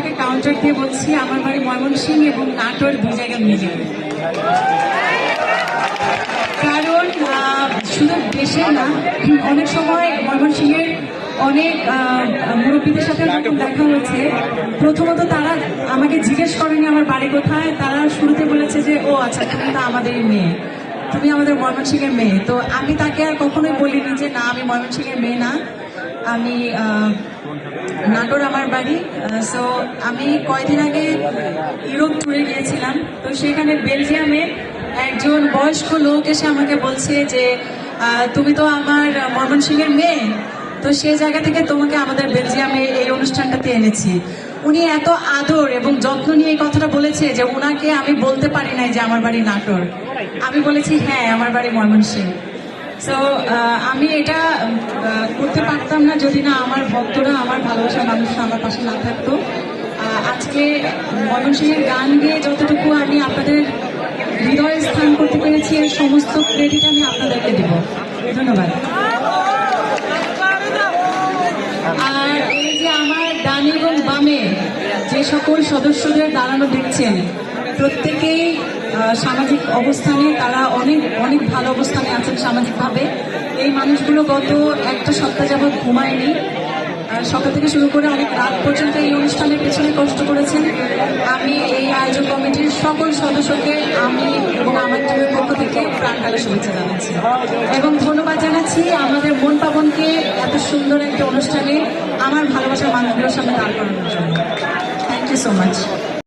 আপনাকে কাউন্টার দিয়ে বলছি, আমার বাড়ি ময়মনসিং এবং নাটোর দুই জায়গায় মিলে। কারণ শুধু দেশে না, অনেক সময় ময়মনসিংহের অনেক মুরব্বীদের সাথে দেখা হয়েছে। প্রথমত তারা আমাকে জিজ্ঞেস করেনি আমার বাড়ি কোথায়, তারা শুরুতে বলেছে যে, ও আচ্ছা তুমি তো আমাদেরই মেয়ে। তুমি আমাদের ময়মনসিংহের মেয়ে। তো আমি তাকে আর কখনোই বলিনি যে, না, আমি ময়মনসিংহের মেয়ে না। আমি নাটোর আমার বাড়ি। সো আমি কয়দিন আগে ইউরোপ ট্যুরে গিয়েছিলাম। তো সেখানে বেলজিয়ামে একজন বয়স্ক লোক এসে আমাকে বলছে যে তুমি তো আমার ময়মনসিংহের মেয়ে। তো সেই জায়গা থেকে তোমাকে আমাদের বেলজিয়ামে এই অনুষ্ঠানটাতে এনেছি। উনি এত আদর এবং যত্ন নিয়ে এই কথাটা বলেছে যে উনাকে আমি বলতে পারি নাই যে আমার বাড়ি নাটোর। আমি বলেছি হ্যাঁ আমার বাড়ি ময়মনসিংহ। সো আমি এটা করতে পারতাম না যদি না আমার ভক্তরা, আমার ভালোবাসার মানুষরা আমার পাশে না থাকতো। আজকে ময়মনসিংহের গান গেয়ে যতটুকু আমি আপনাদের হৃদয়ে স্থান করতে পেরেছি, এর সমস্ত ক্রেডিট আমি আপনাদেরকে দেব। ধন্যবাদ আর এই যে আমার ডানে এবং বামে যে সকল সদস্যদের দাঁড়ানো দেখছেন। প্রত্যেকেই সামাজিক অবস্থানে তারা অনেক অনেক ভালো অবস্থানে আছেন সামাজিকভাবে। এই মানুষগুলো গত একটা সপ্তাহ যাবৎ ঘুমায়নি। সকাল থেকে শুরু করে অনেক রাত পর্যন্ত এই অনুষ্ঠানের পেছনে কষ্ট করেছেন। আমি এই আয়োজক কমিটির সকল সদস্যকে, আমি এবং আমার টিমের পক্ষ থেকে প্রাণকালে শুভেচ্ছা জানাচ্ছি। এবং ধন্যবাদ জানাচ্ছি আমাদের মন পাবনকে এত সুন্দর একটা অনুষ্ঠানে আমার ভালোবাসার মানুষগুলোর সামনে দাঁড় করানোর জন্য। Thank you so much.